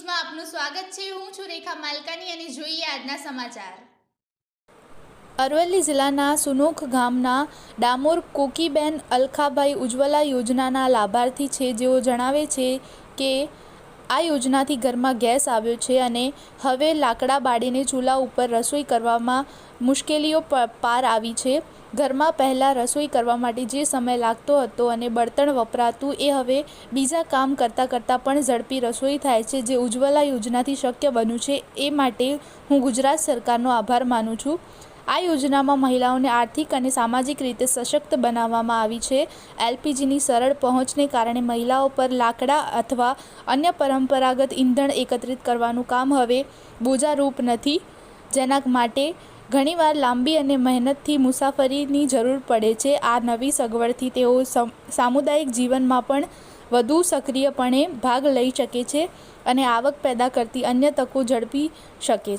ન્યૂઝમાં આપનું સ્વાગત છે. હું છું રેખા માલકાની અને જોઈએ આજના સમાચાર. અરવલ્લી જિલ્લાના સુનોખ ગામના ડામોર કોકીબેન અલખાભાઈ ઉજ્જવલા યોજનાના લાભાર્થી છે. જેઓ જણાવે છે કે આ યોજનાથી ઘરમાં ગેસ આવ્યો છે અને હવે લાકડા બાળીને ચૂલા ઉપર રસોઈ કરવામાં મુશ્કેલીઓ પાર આવી છે. ઘરમાં પહેલાં રસોઈ કરવા માટે જે સમય લાગતો હતો અને બળતણ વપરાતું એ હવે બીજા કામ કરતાં કરતાં પણ ઝડપી રસોઈ થાય છે, જે ઉજ્જવલા યોજનાથી શક્ય બન્યું છે. એ માટે હું ગુજરાત સરકારનો આભાર માનું છું. આ યોજનામાં મહિલાઓને આર્થિક અને સામાજિક રીતે સશક્ત બનાવવામાં આવી છે. એલપીજીની સરળ પહોંચને કારણે મહિલાઓ પર લાકડા અથવા અન્ય પરંપરાગત ઈંધણ એકત્રિત કરવાનું કામ હવે બોજારૂપ નથી, જેના માટે ઘણીવાર લાંબી અને મહેનતથી મુસાફરીની જરૂર પડે છે. આ નવી સગવડથી તેઓ સમ- સામુદાયિક જીવનમાં પણ વધુ સક્રિયપણે ભાગ લઈ શકે છે અને આવક પેદા કરતી અન્ય તકો ઝડપી શકે છે.